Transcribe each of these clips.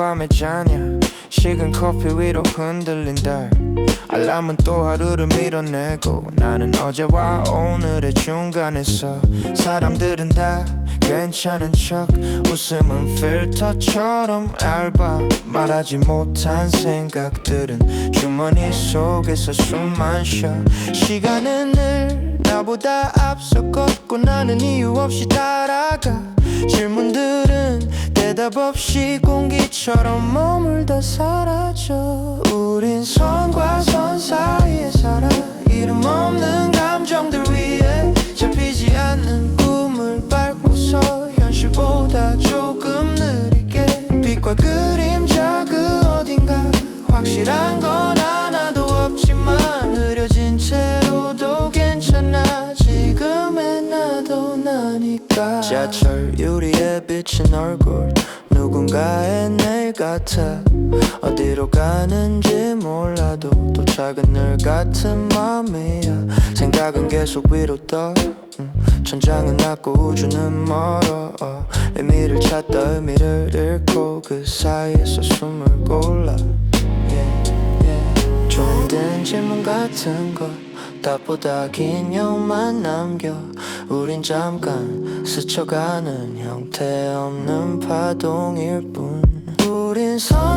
밤에 자냐? 식은 커피 위로 흔들린 달. 알람은 또 하루를 밀어내고 나는 어제와 오늘의 중간에서 사람들은 다 괜찮은 척 웃음은 필터처럼 얇아 말하지 못한 생각들은 주머니 속에서 숨만 쉬어. 시간은 늘 나보다 앞서 걷고 나는 이유 없이 따라가. 질문들은 대답 없이 공기처럼 머물다 사라져. 우린 선과 선 사이에 살아. 이름 없는 감정들 위에 잡히지 않는 꿈을 밟고서 현실보다 조금 느리게. 빛과 그림자 그 어딘가. 확실한 건 하나도 없지만 흐려진 채 나니까. 지하철 유리에 비친 얼굴 누군가의 내일 같아. 어디로 가는지 몰라도 또 작은 늘 같은 맘이야. 생각은 계속 위로 떠. 음, 천장은 낮고 우주는 멀어. 어, 의미를 찾다 의미를 잃고 그 사이에서 숨을 골라. Yeah, yeah. 좋은 질문 같은 것 답보다 긴 욕만 남겨 우린 잠깐 스쳐가는 형태 없는 파동일 뿐. 우린 선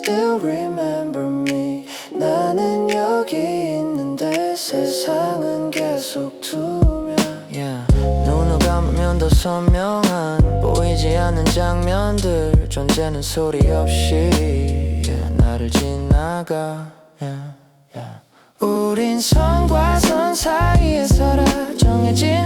still remember me 나는 여기 있는데 세상은 계속 투명 yeah. 눈을 감으면 더 선명한 보이지 않는 장면들 존재는 소리 없이 yeah. 나를 지나가 yeah. Yeah. 우린 선과 선 사이에 살아 정해진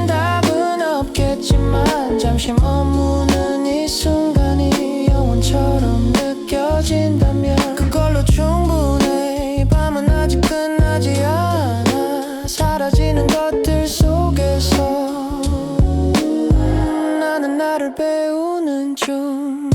能中。